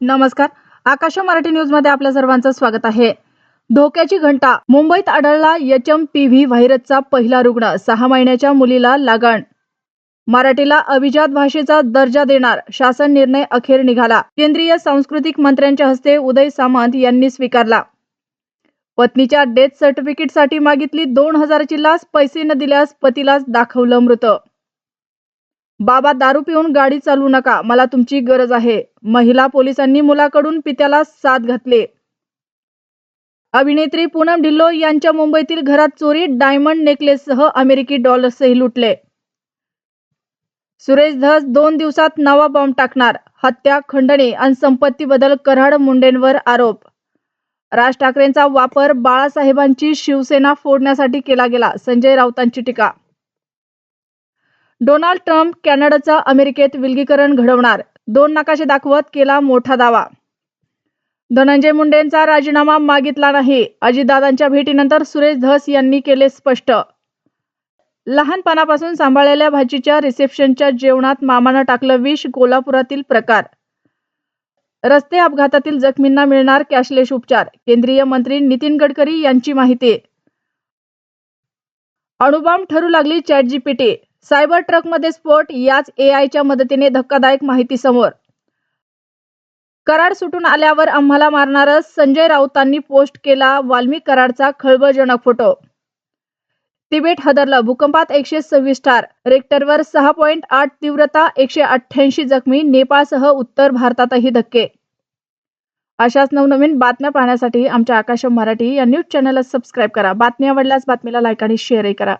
नमस्कार. आकाश मराठी न्यूजमध्ये आपल्या सर्वांचं स्वागत आहे. धोक्याची घंटा. मुंबईत आढळला एच एम पी व्ही व्हायरसचा पहिला रुग्ण. सहा महिन्याच्या मुलीला लागण. मराठीला अभिजात भाषेचा दर्जा देणार. शासन निर्णय अखेर निघाला. केंद्रीय सांस्कृतिक मंत्र्यांच्या हस्ते उदय सामंत यांनी स्वीकारला. पत्नीच्या डेथ सर्टिफिकेटसाठी मागितली दोन हजाराची लाच पैसे न दिल्यास पतीलाच दाखवलं मृत. बाबा दारू पिऊन गाडी चालवू नका. मला तुमची गरज आहे. महिला पोलिसांनी मुलाकडून पित्याला साथ घातले. अभिनेत्री पूनम ढिल्लो यांच्या मुंबईतील घरात चोरी डायमंड नेकलेससह अमेरिकी डॉलर्सही लुटले. सुरेश धस दोन दिवसात नवा बॉम्ब टाकणार. हत्या खंडणी आणि संपत्तीबद्दल कराड मुंडेंवर आरोप. राज ठाकरेंचा वापर बाळासाहेबांची शिवसेना फोडण्यासाठी केला गेला. संजय राऊतांची टीका डोनाल्ड ट्रम्प कॅनडाचं अमेरिकेत विलगीकरण घडवणार. दोन नकाशे दाखवत केला मोठा दावा. धनंजय मुंडेंचा राजीनामा मागितला नाही. अजितदादांच्या भेटीनंतर सुरेश धस यांनी केले स्पष्ट. लहानपणापासून सांभाळलेल्या भाजीच्या रिसेप्शनच्या जेवणात मामानं टाकलं विष कोल्हापुरातील प्रकार. रस्ते अपघातातील जखमींना मिळणार कॅशलेस उपचार केंद्रीय मंत्री नितीन गडकरी यांची माहिती. अणुबॉम्ब ठरू लागली चॅट जीपीटी सायबर ट्रकमध्ये स्फोट याच एआयच्या मदतीने धक्कादायक माहिती समोर. कराड सुटून आल्यावर आम्हाला मारणारच संजय राऊतांनी पोस्ट केला वाल्मिक कराडचा खळबळजनक फोटो. तिबेट हदरलं भूकंपात एकशे सव्वीस ठार रेक्टरवर सहा पॉईंट आठ तीव्रता एकशे अठ्ठ्याऐंशी जखमी नेपाळसह उत्तर भारतातही धक्के. अशाच नवनवीन बातम्या पाहण्यासाठी आमच्या आकाश मराठी या न्यूज चॅनलला सबस्क्राईब करा. बातमी आवडल्यास बातमीला लाईक आणि शेअरही करा.